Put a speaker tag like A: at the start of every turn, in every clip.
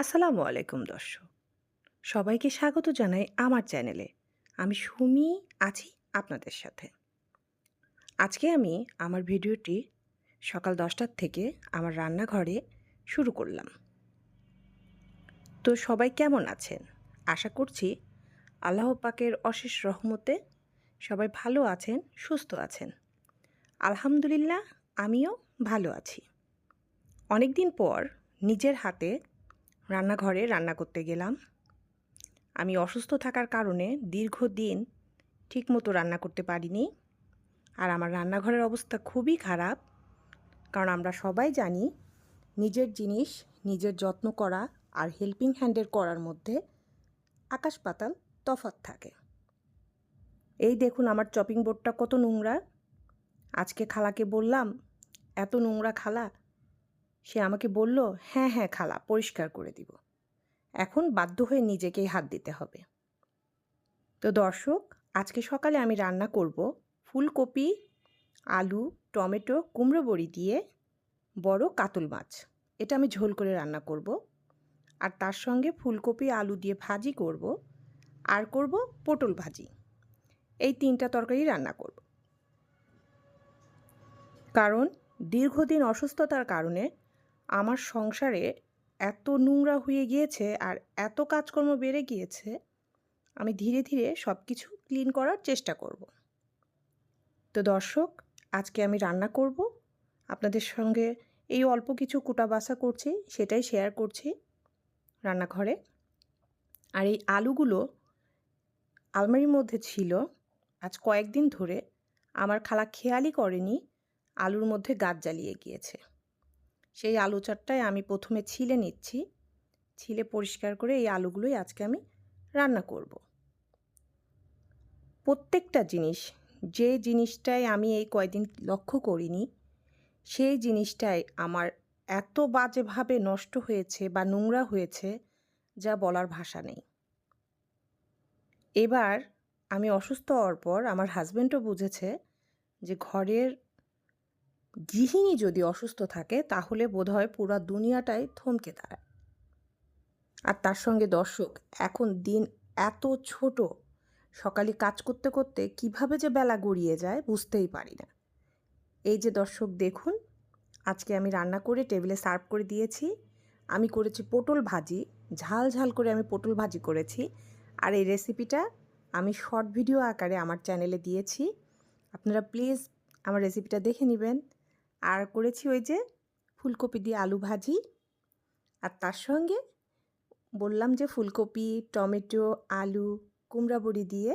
A: আসসালামু আলাইকুম, দর্শক। সবাইকে স্বাগত জানাই আমার চ্যানেলে। আমি সুমি আছি আপনাদের সাথে। আজকে আমি আমার ভিডিওটি সকাল দশটার থেকে আমার রান্নাঘরে শুরু করলাম। তো সবাই কেমন আছেন? আশা করছি আল্লাহ পাকের অশেষ রহমতে সবাই ভালো আছেন, সুস্থ আছেন। আলহামদুলিল্লাহ, আমিও ভালো আছি। অনেক দিন পর নিজের হাতে রান্নাঘরে রান্না করতে গেলাম। আমি অসুস্থ থাকার কারণে দীর্ঘদিন ঠিকমতো রান্না করতে পারিনি। আর আমার রান্নাঘরের অবস্থা খুবই খারাপ। কারণ আমরা সবাই জানি নিজের জিনিস নিজের যত্ন করা আর হেল্পিং হ্যান্ডের করার মধ্যে আকাশ পাতাল তফাৎ থাকে। এই দেখুন আমার চপিং বোর্ডটা কত নোংরা। আজকে খালাকে বললাম, এত নোংরা খালা সে আমাকে বলল হ্যাঁ হ্যাঁ খালা, পরিষ্কার করে দিব। এখন বাধ্য হয়ে নিজেকেই হাত দিতে হবে। তো দর্শক, আজকে সকালে আমি রান্না করব ফুলকপি, আলু, টমেটো, কুমড়ো বড়ি দিয়ে বড় কাতল মাছ। এটা আমি ঝোল করে রান্না করব। আর তার সঙ্গে ফুলকপি, আলু দিয়ে ভাজি করব। আর করব পটল ভাজি। এই তিনটা তরকারি রান্না করব। কারণ দীর্ঘদিন অসুস্থতার কারণে আমার সংসারে এত নোংরা হয়ে গিয়েছে আর এত কাজকর্ম বেড়ে গিয়েছে, আমি ধীরে ধীরে সব কিছু ক্লিন করার চেষ্টা করব। তো দর্শক, আজকে আমি রান্না করব। আপনাদের সঙ্গে এই অল্প কিছু কুটা বাসা করছি, সেটাই শেয়ার করছি রান্নাঘরে। আর এই আলুগুলো আলমারির মধ্যে ছিল আজ কয়েকদিন ধরে, আমার খালা খেয়ালই করেনি, আলুর মধ্যে গাছ জ্বালিয়ে গিয়েছে। সেই আলু চারটায় আমি প্রথমে ছিলে নিচ্ছি। ছিলে পরিষ্কার করে এই আলুগুলোই আজকে আমি রান্না করব। প্রত্যেকটা জিনিস, যে জিনিসটাই আমি এই কয়দিন লক্ষ্য করিনি, সেই জিনিসটাই আমার এত বাজেভাবে নষ্ট হয়েছে বা নোংরা হয়েছে যা বলার ভাষা নেই। এবার আমি অসুস্থ হওয়ার পর আমার হাজব্যান্ডও বুঝেছে যে ঘরের গৃহিণী যদি অসুস্থ থাকে, তাহলে বোধহয় পুরো দুনিয়াটাই থমকে দাঁড়ায়। আর তার সঙ্গে দর্শক, এখন দিন এত ছোট, সকালে কাজ করতে করতে কীভাবে যে বেলা গড়িয়ে যায় বুঝতেই পারি না। এই যে দর্শক, দেখুন, আজকে আমি রান্না করে টেবিলে সার্ভ করে দিয়েছি। আমি করেছি পটল ভাজি, ঝাল ঝাল করে আমি পটল ভাজি করেছি। আর এই রেসিপিটা আমি শর্ট ভিডিও আকারে আমার চ্যানেলে দিয়েছি। আপনারা প্লিজ আমার রেসিপিটা দেখে নেবেন। আর করেছি ওই যে ফুলকপি দিয়ে আলু ভাজি। আর তার সঙ্গে বললাম যে ফুলকপি, টমেটো, আলু, কুমড়া বড়ি দিয়ে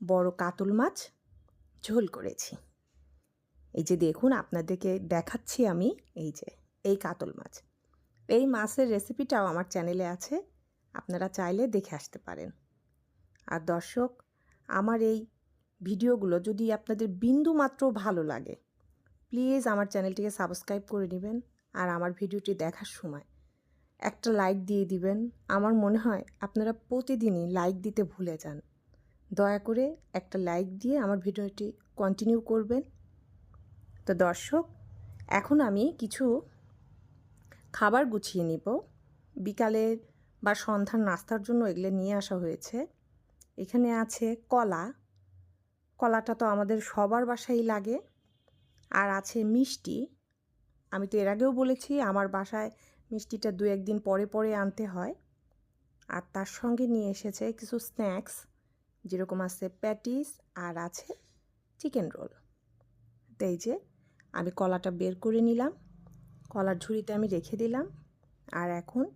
A: বড় কাতল মাছ ঝোল করেছি। এই যে দেখুন, আপনাদেরকে দেখাচ্ছি আমি এই যে, এই কাতল মাছ। এই মাছের রেসিপিটাও আমার চ্যানেলে আছে, আপনারা চাইলে দেখে আসতে পারেন। আর দর্শক, আমার এই ভিডিওগুলো যদি আপনাদের বিন্দু মাত্র ভালো লাগে প্লিজ আমার চ্যানেলটিকে সাবস্ক্রাইব করে নেবেন আর আমার ভিডিওটি দেখার সময় একটা লাইক দিয়ে দিবেন। আমার মনে হয় আপনারা প্রতিদিনই লাইক দিতে ভুলে যান। দয়া করে একটা লাইক দিয়ে আমার ভিডিওটি কন্টিনিউ করবেন। তো দর্শক, এখন আমি কিছু খাবার গুছিয়ে নিব। বিকালের বা সন্ধ্যার নাস্তার জন্য এগুলো নিয়ে আসা হয়েছে। এখানে আছে কলা। কলাটা তো আমাদের সবার বাসায় লাগে। আর আছে মিষ্টি। আমি তো এর আগেও বলেছি, আমার বাসায় মিষ্টিটা দু একদিন পরে পরে আনতে হয়। আর তার সঙ্গে নিয়ে এসেছে কিছু স্ন্যাক্স, যেরকম আছে প্যাটিস আর আছে চিকেন রোল। তাই যে, আমি কলাটা বের করে নিলাম, কলার ঝুড়িতে আমি রেখে দিলাম। আর এখন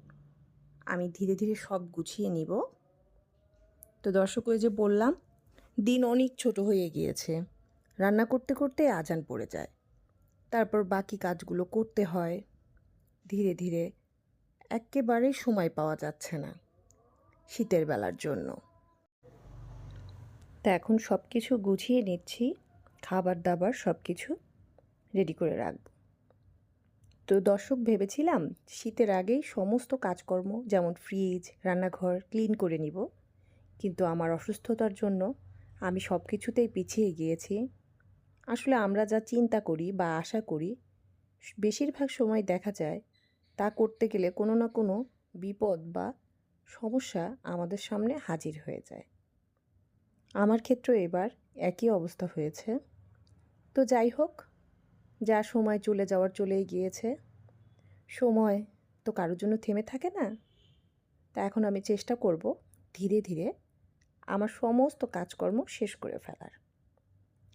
A: আমি ধীরে ধীরে সব গুছিয়ে নিব। তো দর্শক, ওই যে বললাম, দিন অনেক ছোট হয়ে গিয়েছে। রান্না করতে করতে আজান পড়ে যায়। তারপর বাকি কাজগুলো করতে হয়। ধীরে ধীরে একেবারেই সময় পাওয়া যাচ্ছে না শীতের বেলার জন্য। তা এখন সব কিছু গুছিয়ে নিচ্ছি খাবার দাবার সব কিছু রেডি করে রাখব। তো দর্শক ভেবেছিলাম শীতের আগেই সমস্ত কাজকর্ম যেমন ফ্রিজ, রান্নাঘর ক্লিন করে নিব। কিন্তু আমার অসুস্থতার জন্য আমি সব কিছুতেই পিছিয়ে গিয়েছি। আসলে আমরা যা চিন্তা করি বা আশা করি বেশিরভাগ সময় দেখা যায় তা করতে গেলে কোনো না কোনো বিপদ বা সমস্যা আমাদের সামনে হাজির হয়ে যায়। আমার ক্ষেত্রে এবার একই অবস্থা হয়েছে। তো যাই হোক, যা সময় চলে যাওয়ার চলেই গিয়েছে। সময় তো কারোর জন্য থেমে থাকে না। তা এখন আমি চেষ্টা করব ধীরে ধীরে আমার সমস্ত কাজকর্ম শেষ করে ফেলার।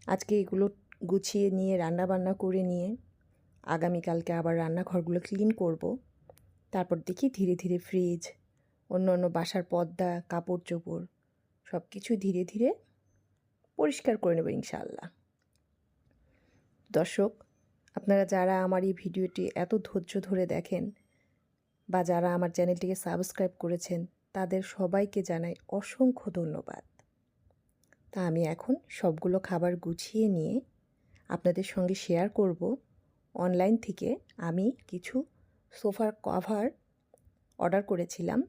A: আজকে এগুলো গুছিয়ে নিয়ে রান্না বান্না করে নিয়ে আগামীকালকে আবার রান্নাঘরগুলো ক্লিন করব। তারপর দেখি ধীরে ধীরে ফ্রিজ অন্য অন্য বাসার পর্দা, কাপড় চোপড় সব কিছু ধীরে ধীরে পরিষ্কার করে নেব ইনশাআল্লাহ। দর্শক, আপনারা যারা আমার এই ভিডিওটি এত ধৈর্য ধরে দেখেন বা যারা আমার চ্যানেলটিকে সাবস্ক্রাইব করেছেন, তাদের সবাইকে জানাই অসংখ্য ধন্যবাদ। তা আমি এখন সবগুলো খাবার গুছিয়ে নিয়ে আপনাদের সঙ্গে শেয়ার করব। অনলাইন থেকে আমি কিছু সোফার কভার অর্ডার করেছিলাম।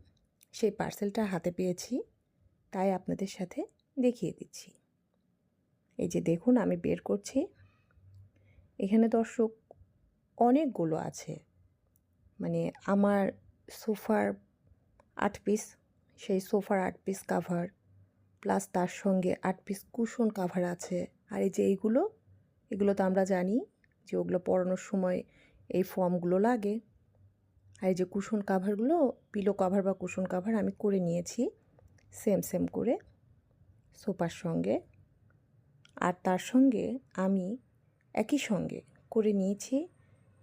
A: সেই পার্সেলটা হাতে পেয়েছি, তাই আপনাদের সাথে দেখিয়ে দিচ্ছি। এই যে দেখুন, আমি বের করছি। এখানে দর্শক অনেকগুলো আছে। মানে আমার সোফার আট পিস সেই সোফার আট পিস কাভার প্লাস তার সঙ্গে আট পিস কুশন কাভার আছে। আর এই যে এইগুলো এগুলো তো আমরা জানি যে ওগুলো পড়ানোর সময় এই ফর্মগুলো লাগে। আর এই যে কুশন কাভারগুলো পিলো কাভার বা কুশন কাভার আমি করে নিয়েছি সেম সেম করে সোফার সঙ্গে। আর তার সঙ্গে আমি একই সঙ্গে করে নিয়েছি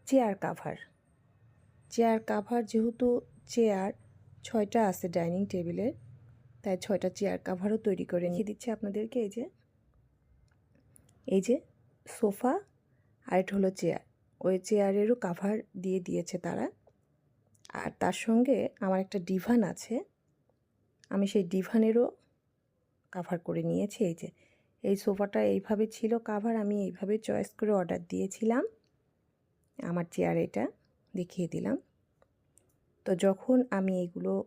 A: চেয়ার কাভার চেয়ার কাভার যেহেতু চেয়ার ছয়টা আছে ডাইনিং টেবিলের তাই ছয়টা চেয়ার কাভারও তৈরি করে নিয়ে দিচ্ছে আপনাদেরকে। এই যে এই যে সোফা আর এটা হলো চেয়ার। ওই চেয়ারেরও কাভার দিয়ে দিয়েছে তারা। আর তার সঙ্গে আমার একটা ডিভান আছে। আমি সেই ডিভানেরও কাভার করে নিয়েছি। এই যে, এই সোফাটা এইভাবে ছিল কাভার আমি এইভাবে চয়েস করে অর্ডার দিয়েছিলাম। আমার চেয়ার এটা দেখিয়ে দিলাম। তো যখন আমি এগুলো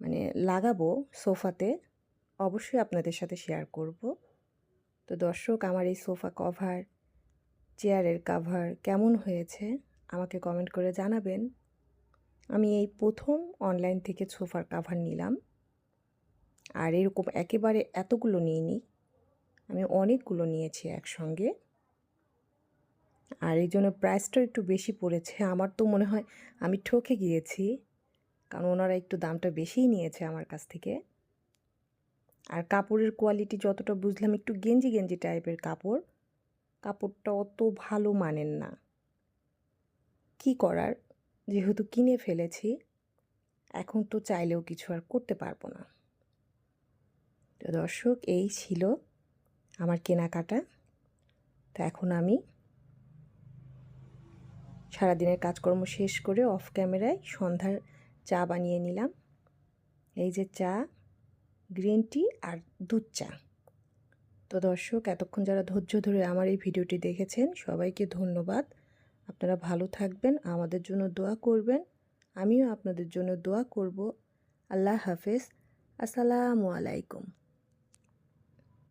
A: মানে লাগাবো সোফাতে, অবশ্যই আপনাদের সাথে শেয়ার করব। তো দর্শক, আমার এই সোফা কভার, চেয়ারের কাভার কেমন হয়েছে আমাকে কমেন্ট করে জানাবেন। আমি এই প্রথম অনলাইন থেকে সোফার কাভার নিলাম। আর এরকম একেবারে এতগুলো নিইনি। আমি অনেকগুলো নিয়েছি একসঙ্গে। আর এই জন্য প্রাইসটাও একটু বেশি পড়েছে। আমার তো মনে হয় আমি ঠকে গিয়েছি। কারণ ওনারা একটু দামটা বেশিই নিয়েছে আমার কাছ থেকে। আর কাপড়ের কোয়ালিটি যতটা বুঝলাম একটু গেঞ্জি গেঞ্জি টাইপের কাপড়, কাপড়টা অত ভালো মানেন না। কি করার? যেহেতু কিনে ফেলেছি, এখন তো চাইলেও কিছু আর করতে পারব না। তো দর্শক, এই ছিল আমার কেনাকাটা। তো এখন আমি সারাদিনের কাজকর্ম শেষ করে অফ ক্যামেরায় সন্ধ্যার চা বানিয়ে নিলাম। এই যে চা গ্রিন টি আর দুধ চা। তো দর্শক, এতক্ষণ যারা ধৈর্য ধরে আমার এই ভিডিওটি দেখেছেন, সবাইকে ধন্যবাদ। আপনারা ভালো থাকবেন, আমাদের জন্য দোয়া করবেন। আমিও আপনাদের জন্য দোয়া করব। আল্লাহ হাফেজ। আসসালামু আলাইকুম।